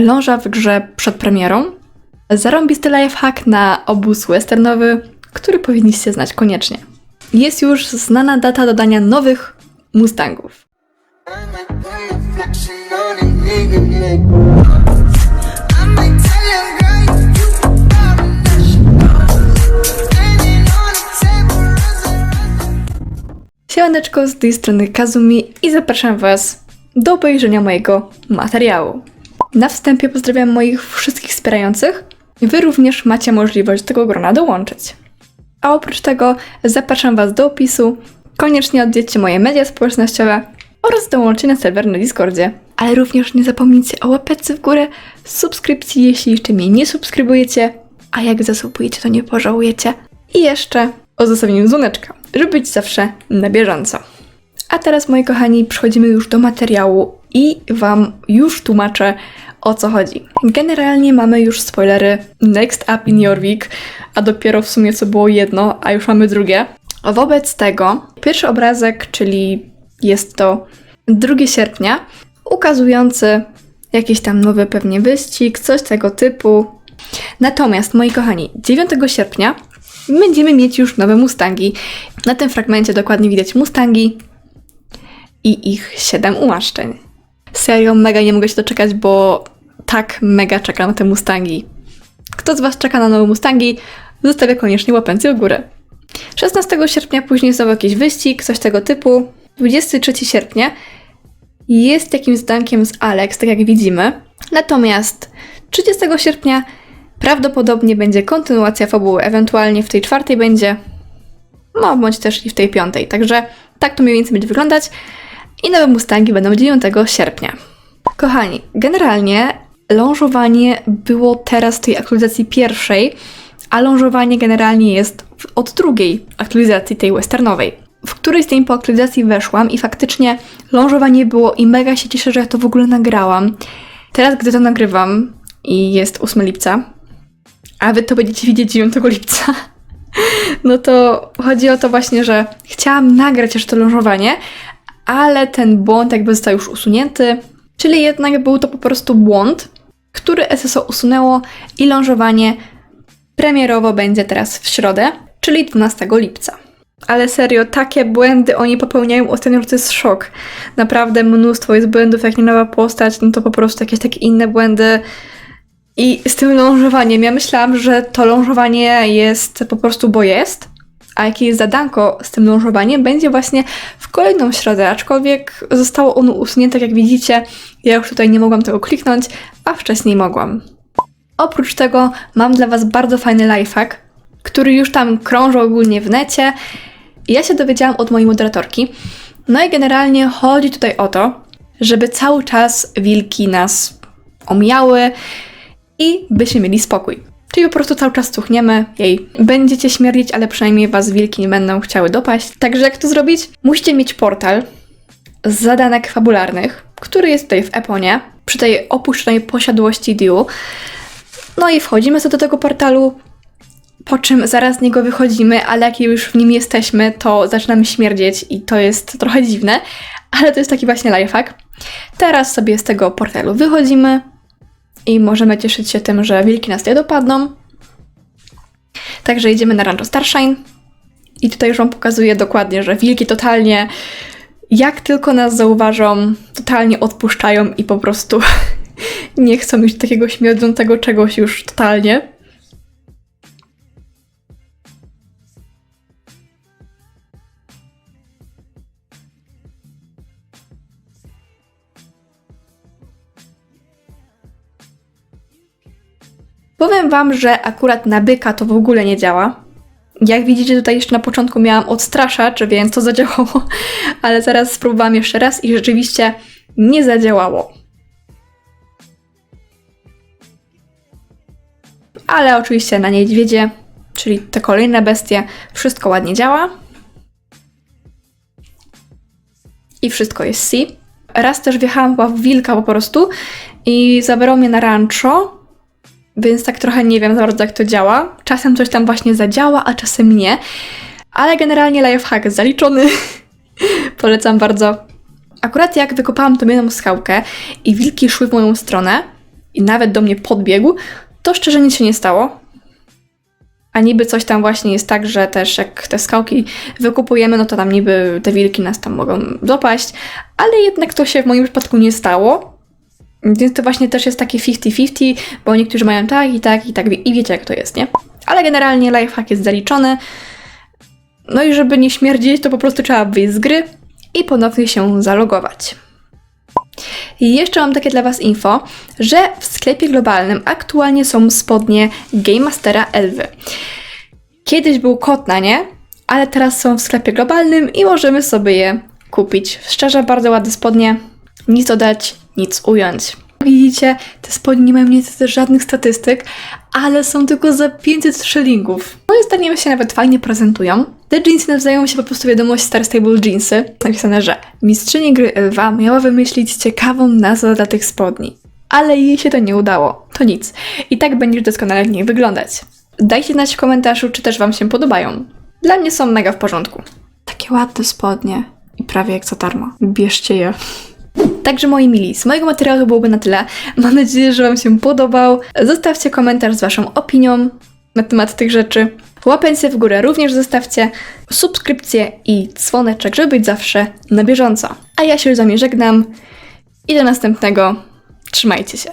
ląża w grze przed premierą. Zarąbisty lifehack na obóz westernowy, który powinniście znać koniecznie. Jest już znana data dodania nowych Mustangów. Siemaneczko, z tej strony Kazumi i zapraszam Was do obejrzenia mojego materiału. Na wstępie pozdrawiam moich wszystkich wspierających. Wy również macie możliwość do tego grona dołączyć. A oprócz tego zapraszam Was do opisu. Koniecznie odwiedźcie moje media społecznościowe oraz dołączcie na serwer na Discordzie. Ale również nie zapomnijcie o łapeczce w górę, subskrypcji, jeśli jeszcze mnie nie subskrybujecie, a jak zasubujecie, to nie pożałujecie. I jeszcze o zostawieniu dzwoneczka, żeby być zawsze na bieżąco. A teraz, moi kochani, przechodzimy już do materiału i Wam już tłumaczę o co chodzi. Generalnie mamy już spoilery Next Up in Your Week, a dopiero w sumie co było jedno, a już mamy drugie. Wobec tego, pierwszy obrazek, czyli jest to 2 sierpnia, ukazujący jakiś tam nowy pewnie wyścig, coś tego typu. Natomiast, moi kochani, 9 sierpnia będziemy mieć już nowe Mustangi. Na tym fragmencie dokładnie widać Mustangi i ich 7 ułaszczeń. Serio, mega nie mogę się doczekać, bo tak mega czekam na te Mustangi. Kto z Was czeka na nowe Mustangi, zostawia koniecznie łapencję w górę. 16 sierpnia później znowu jakiś wyścig, coś tego typu. 23 sierpnia jest jakimś zdankiem z Alex, tak jak widzimy. Natomiast 30 sierpnia prawdopodobnie będzie kontynuacja fabuły, ewentualnie w tej czwartej będzie, no bądź też i w tej piątej. Także tak to mniej więcej będzie wyglądać. I nowe Mustangi będą 9 sierpnia. Kochani, generalnie lążowanie było teraz w tej aktualizacji pierwszej, a lążowanie generalnie jest od drugiej aktualizacji, tej westernowej. W którejś z tej po aktualizacji weszłam i faktycznie lążowanie było i mega się cieszę, że ja to w ogóle nagrałam. Teraz, gdy to nagrywam i jest 8 lipca, a wy to będziecie widzieć 9 lipca, no to chodzi o to właśnie, że chciałam nagrać jeszcze to lążowanie, ale ten błąd jakby został już usunięty, czyli jednak był to po prostu błąd, który SSO usunęło i lążowanie premierowo będzie teraz w środę, czyli 12 lipca. Ale serio, takie błędy oni popełniają ostatnio, to jest szok. Naprawdę mnóstwo jest błędów, jak nie nowa postać, no to po prostu jakieś takie inne błędy. I z tym lążowaniem, ja myślałam, że to lążowanie jest po prostu, bo jest, a jakie jest zadanko z tym lążowaniem, będzie właśnie w kolejną środę, aczkolwiek zostało ono usunięte, jak widzicie. Ja już tutaj nie mogłam tego kliknąć, a wcześniej mogłam. Oprócz tego mam dla Was bardzo fajny lifehack, który już tam krąży ogólnie w necie. Ja się dowiedziałam od mojej moderatorki. No i generalnie chodzi tutaj o to, żeby cały czas wilki nas omijały i byśmy mieli spokój. Czyli po prostu cały czas cuchniemy jej. Będziecie śmierdzić, ale przynajmniej was wilki nie będą chciały dopaść. Także jak to zrobić? Musicie mieć portal z zadanek fabularnych, który jest tutaj w Eponie, przy tej opuszczonej posiadłości Diu. No i wchodzimy sobie do tego portalu, po czym zaraz z niego wychodzimy, ale jak już w nim jesteśmy, to zaczynamy śmierdzieć i to jest trochę dziwne, ale to jest taki właśnie lifehack. Teraz sobie z tego portalu wychodzimy i możemy cieszyć się tym, że wilki nas nie dopadną. Także idziemy na Rancho Starshine i tutaj już Wam pokazuję dokładnie, że wilki totalnie, jak tylko nas zauważą, totalnie odpuszczają i po prostu nie chcą mieć takiego śmierdzącego czegoś już totalnie. Powiem Wam, że akurat na byka to w ogóle nie działa. Jak widzicie, tutaj jeszcze na początku miałam odstraszacz, więc to zadziałało, ale zaraz spróbowałam jeszcze raz i rzeczywiście nie zadziałało. Ale oczywiście na niedźwiedzie, czyli te kolejne bestie, wszystko ładnie działa. I wszystko jest C. Raz też wjechałam w wilka po prostu i zabrał mnie na rancho, więc tak trochę nie wiem za bardzo jak to działa. Czasem coś tam właśnie zadziała, a czasem nie. Ale generalnie lifehack zaliczony. Polecam bardzo. Akurat jak wykopałam tą jedną skałkę i wilki szły w moją stronę, i nawet do mnie podbiegł, to szczerze nic się nie stało. A niby coś tam właśnie jest tak, że też jak te skałki wykupujemy, no to tam niby te wilki nas tam mogą dopaść, ale jednak to się w moim przypadku nie stało. Więc to właśnie też jest takie 50-50, bo niektórzy mają tak i tak i tak i wiecie jak to jest, nie? Ale generalnie lifehack jest zaliczony. No i żeby nie śmierdzić, to po prostu trzeba wyjść z gry i ponownie się zalogować. I jeszcze mam takie dla Was info, że w sklepie globalnym aktualnie są spodnie Game Mastera Elwy. Kiedyś był kot na nie, ale teraz są w sklepie globalnym i możemy sobie je kupić. Szczerze, bardzo ładne spodnie. Nic dodać, nic ująć. Widzicie, te spodnie nie mają niestety żadnych statystyk, ale są tylko za 500 szylingów. Moim zdaniem się nawet fajnie prezentują. Te jeansy nawzają się po prostu wiadomość Star Stable Jeansy. Napisane, że mistrzyni gry Elwa miała wymyślić ciekawą nazwę dla tych spodni. Ale jej się to nie udało. To nic. I tak będziesz doskonale w nich wyglądać. Dajcie znać w komentarzu, czy też Wam się podobają. Dla mnie są mega w porządku. Takie ładne spodnie. I prawie jak za darmo. Bierzcie je. Także moi mili, z mojego materiału byłoby na tyle. Mam nadzieję, że Wam się podobał. Zostawcie komentarz z Waszą opinią na temat tych rzeczy. Łapencję w górę również zostawcie, subskrypcję i dzwoneczek, żeby być zawsze na bieżąco. A ja się już z Wami żegnam i do następnego. Trzymajcie się.